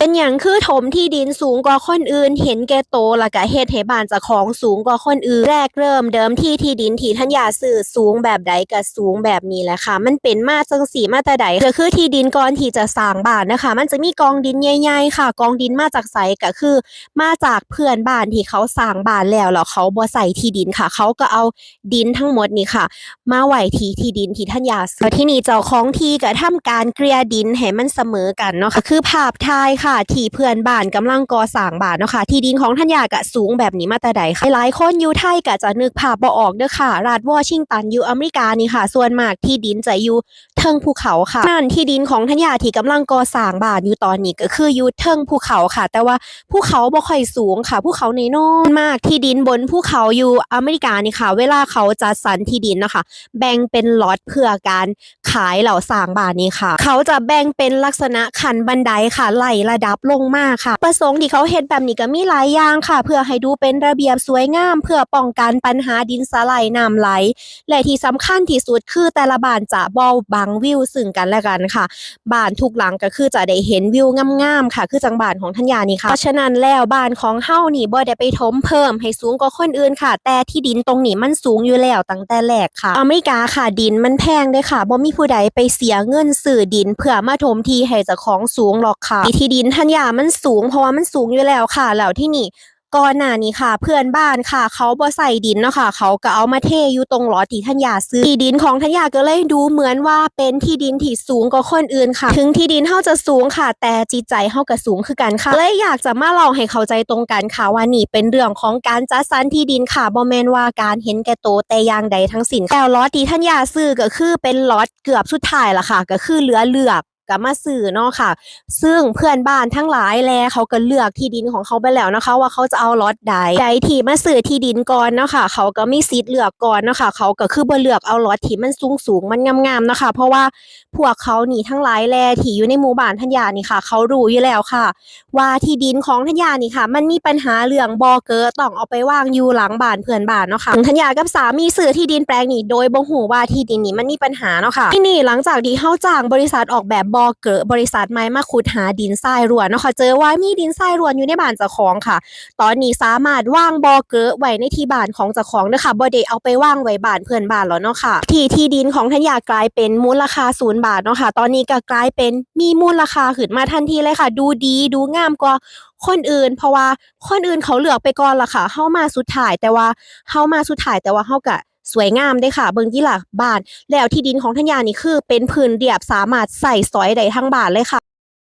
เป็นอย่างคือถมที่ดินสูงกว่าคนอื่น เห็นแก่โตแล้วก็เฮ็ดให้บ้านเจ้าของสูงกว่าคนอื่น แรกเริ่มเดิมที่ที่ดินที่ท่านยาซื้อสูงแบบใดก็สูงแบบนี้แหละค่ะ มันเป็นมาจังสีมาแต่ใดก็คือที่ดินก่อนที่จะสร้างบ้านนะคะ มันจะมีกองดินใหญ่ๆค่ะ กองดินมาจากไสก็คือ มาจากเพื่อนบ้านที่เขาสร้างบ้านแล้วแล้วเขาบ่ใส่ที่ดินค่ะ เขาก็เอาดินทั้งหมดนี่ค่ะ มาไว้ที่ที่ดินที่ท่านยาซื้อที่นี่เจ้าของที่ก็ทำการเกลี่ยดินให้มันเสมอกันเนาะค่ะคือภาพถ่ายค่ะที่เพื่อนบ้านกำลังก่อสร้างบ้านเนาะค่ะ ที่ดินของท่านยาก็สูงแบบนี้มาแต่ใดค่ะ หลายคนอยู่ไทยก็จะนึกภาพบ่ออกเด้อค่ะ รัฐวอชิงตันอยู่อเมริกานี่ค่ะ ส่วนมากที่ดินจะอยู่เทิงภูเขาค่ะ นั่นที่ดินของท่านยาที่กำลังก่อสร้างบ้านอยู่ตอนนี้ก็คืออยู่เทิงภูเขาค่ะ แต่ว่าภูเขาบ่ค่อยสูงค่ะ ภูเขาน้อยมาก ที่ดินบนภูเขาอยู่อเมริกานี่ค่ะ เวลาเขาจัดสรรที่ดินนะคะ แบ่งเป็นล็อตเพื่อการขายเหล่าสร้างบ้านนี้ค่ะ เขาจะแบ่งเป็นลักษณะคันบันไดค่ะไล่ระดับลงมาค่ะ ประสงค์ที่เขาเฮ็ดแบบนี้ก็มีหลายอย่างค่ะ เพื่อให้ดูเป็นระเบียบสวยงาม เพื่อป้องกันปัญหาดินสไลด์น้ำไหล และที่สำคัญที่สุดคือแต่ละบ้านจะเบาบังวิวซึ่งกันและกันค่ะบ้านทุกหลังก็คือจะได้เห็นวิวงามๆค่ะ คือจังบ้านของท่านยานี่ค่ะเพราะฉะนั้นแล้วบ้านของเฮานี่บ่ได้ไปถมเพิ่มให้สูงกว่าคนอื่นค่ะ แต่ที่ดินตรงนี้มันสูงอยู่แล้วตั้งแต่แรกค่ะ อเมริกาค่ะดินมันแพงเด้อค่ะบ่มีผู้ใดไปเสียเงินซื้อดิน เพื่อมาถมที่ให้เจ้าของสูงหรอกค่ะที่ดินท่านยามันสูง เพราะว่ามันสูงอยู่แล้วค่ะแล้วที่นี่ก่อนหน้านี้ค่ะ เพื่อนบ้านค่ะ เขาบ่ใส่ดินเนาะค่ะ เขาก็เอามาเทอยู่ตรงหลอที่ท่านยาซื้อที่ดินของท่านยาก็เลยดูเหมือนว่าเป็นที่ดินที่สูงกว่าคนอื่นค่ะ ถึงที่ดินเฮาจะสูงค่ะ แต่จิตใจเฮาก็สูงคือกันค่ะเลยอยากจะมาเล่าให้เข้าใจตรงกันค่ะว่านี่เป็นเรื่องของการจัดสรรที่ดินค่ะบ่แม่นว่าการเห็นแก่โตแต่อย่างใดทั้งสิ้นแล้วล็อตที่ท่านยาซื้อก็คือเป็นลอตเกือบสุดท้ายละค่ะ ก็คือเหลือเลือก ก็มาซื้อเนาะค่ะ ซึ่งเพื่อนบ้านทั้งหลายแลเขาก็เลือกที่ดินของเขาไปแล้วนะคะ ว่าเขาจะเอาล็อตใดใดที่มาซื้อที่ดินก่อนเนาะค่ะ เขาก็มีสิทธิ์เลือกก่อนเนาะค่ะเขาก็คือบ่เลือกเอาล็อตที่มันสูงสูงมันงามๆเนาะค่ะเพราะว่าพวกเขานี่ทั้งหลายแลที่อยู่ในหมู่บ้านทัญญานี่ค่ะ เขารู้อยู่แล้วค่ะ ว่าที่ดินของทัญญานี่ค่ะ มันมีปัญหาเรื่องบ่อเกิดต้องเอาไปวางอยู่หลังบ้านเพื่อนบ้านเนาะค่ะทัญญากับสามีซื้อที่ดินแปลงนี้โดยบ่ฮู้ว่าที่ดินนี้มันมีปัญหาเนาะค่ะที่นี่หลังจากที่เฮาจ้างบริษัทออกแบบบอเกิดบริษัทไม้มาขุดหาดินทรายรวนเนาะค่ะเจอว่ามีดินทรายรวนอยู่ในบ้านเจ้าของค่ะ ตอนนี้สามารถวางบ่อเกิดไว้ในที่บ้านของเจ้าของเด้อค่ะบ่ได้เอาไปว่างไว้บ้านเพื่อนบ้านแล้วเนาะค่ะ ที่ที่ดินของทัญญากลายเป็นมูลค่าศูนย์บาทเนาะค่ะ ตอนนี้ก็กลายเป็นมีมูลค่าขึ้นมาทันทีเลยค่ะ ดูดีดูงามกว่าคนอื่น เพราะว่าคนอื่นเขาเลือกไปก่อนละค่ะเฮามาสุดท้ายแต่ว่าเฮามาสุดท้ายแต่ว่าเฮาก็ สวยงามได้ค่ะ เบิงที่ล่ะบ้าน แล้วที่ดินของทัญญานี่คือเป็นพื้นเรียบสามารถใส่สอยได้ทั้งบ้านเลยค่ะ